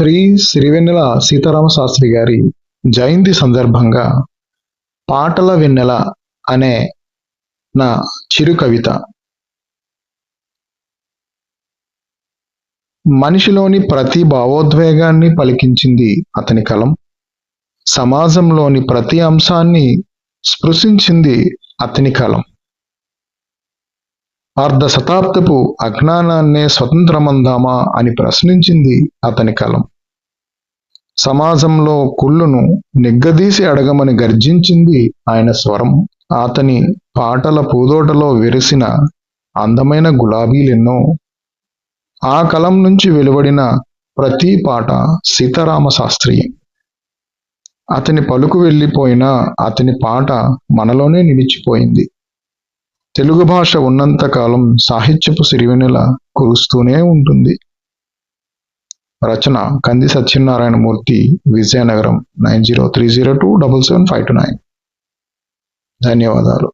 శ్రీ సిరివెన్నెల సీతారామ శాస్త్రి గారి జయంతి సందర్భంగా పాటల వెన్నెల అనే నా చిరు కవిత. మనిషిలోని ప్రతి భావోద్వేగాన్ని పలికించింది అతని కలం. సమాజంలోని ప్రతి అంశాన్ని స్పృశించింది అతని కలం. అర్ధ శతాబ్దపు అజ్ఞానాన్నే స్వతంత్రమందామా అని ప్రశ్నించింది అతని కలం. సమాజంలో కుళ్ళును నిగ్గదీసి అడగమని గర్జించింది ఆయన స్వరం. అతని పాటల పూదోటలో విరిసిన అందమైన గులాబీలెన్నో. ఆ కలం నుంచి వెలువడిన ప్రతి పాట సీతారామ శాస్త్రీయం అతని పలుకు వెళ్ళిపోయినా అతని పాట మనలోనే నిలిచిపోయింది. తెలుగు భాష ఉన్నంతకాలం సాహిత్యపు సిరివెనెల కురుస్తూనే ఉంటుంది. రచన Kandi Satyanarayana Murthy Vizianagaram nine zero three zero two double seven five two nine. ధన్యవాదాలు.